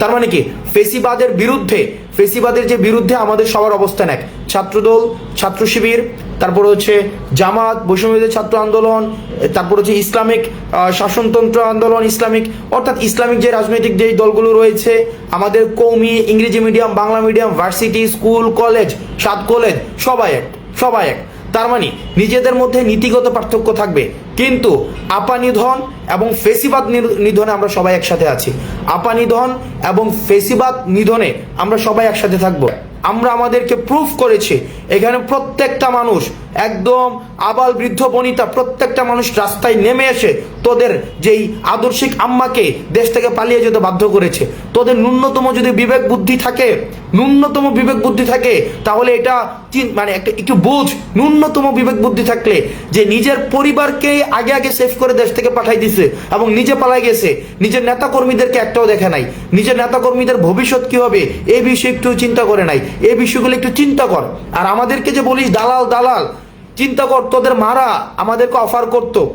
তার মানে কি? ফেসিবাদের বিরুদ্ধে, ফেসিবাদের যে বিরুদ্ধে আমাদের সবার অবস্থান এক। ছাত্রদল, ছাত্র শিবির, তারপর হচ্ছে জামাত বৈষম্যদের ছাত্র আন্দোলন, তারপর হচ্ছে ইসলামিক শাসনতন্ত্র আন্দোলন, ইসলামিক, অর্থাৎ ইসলামিক যে রাজনৈতিক যে দলগুলো রয়েছে, আমাদের কৌমি, ইংরেজি medium, Bangla medium, varsity, school, college, সাত কলেজ, সবাই এক সবাই এক। তার মানে নিজেদের মধ্যে নীতিগত পার্থক্য থাকবে। কিন্তু আপা নিধন এবং ফেসিবাদ নিধনে আমরা সবাই একসাথে আছি। আপা নিধন এবং ফেসিবাদ নিধনে আমরা সবাই একসাথে থাকব। আমরা আমাদেরকে প্রুফ করেছি, এখানে প্রত্যেকটা মানুষ একদম আবাল বৃদ্ধ বনিতা প্রত্যেকটা মানুষ রাস্তায় নেমে এসে তোদের যেই আদর্শিক আম্মাকে দেশ থেকে পালিয়ে যেতে বাধ্য করেছে। তোদের ন্যূনতম যদি বিবেক বুদ্ধি থাকে, ন্যূনতম বিবেক বুদ্ধি থাকে, তাহলে এটা মানে একটা, একটু বোঝ, ন্যূনতম বিবেক বুদ্ধি থাকলে যে নিজের পরিবারকে আগে আগে সেভ করে দেশ থেকে পাঠাই দিছে এবং নিজে পালাই গেছে, নিজের নেতা কর্মীদেরকে একটাও দেখে নাই। নিজের নেতা কর্মীদের ভবিষ্যৎ কি হবে এই বিষয়ে একটু চিন্তা করে নাই। এই বিষয়গুলো একটু চিন্তা কর। আর আমাদেরকে যে বলিস, দালাল দালাল, চিন্তা কর, তোদের মারা আমাদেরকে অফার করতো।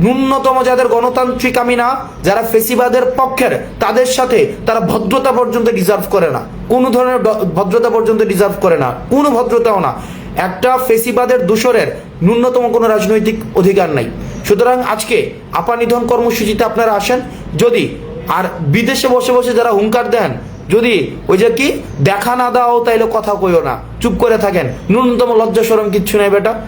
ন্যূনতম যাদের গণতান্ত্রিক আমি না, যারা ফেসিবাদের পক্ষের, তাদের সাথে তারা ভদ্রতা পর্যন্ত ডিজার্ভ করে না। কোনো ধরনের ভদ্রতা পর্যন্ত ডিজার্ভ করে না। কোনো ভদ্রতাও না। একটা ফেসিবাদের দূষরের ন্যূনতম কোনো রাজনৈতিক অধিকার নাই। সুতরাং আজকে আপা নিধন কর্মসূচিতে আপনারা আসেন। যদি আর বিদেশে বসে বসে যারা হুঙ্কার দেন, যদি ওই যে কি, দেখা না দাও, তাইলে কথা কইও না। চুপ করে থাকেন। ন্যূনতম লজ্জা সরম কিচ্ছু নেই বেটা।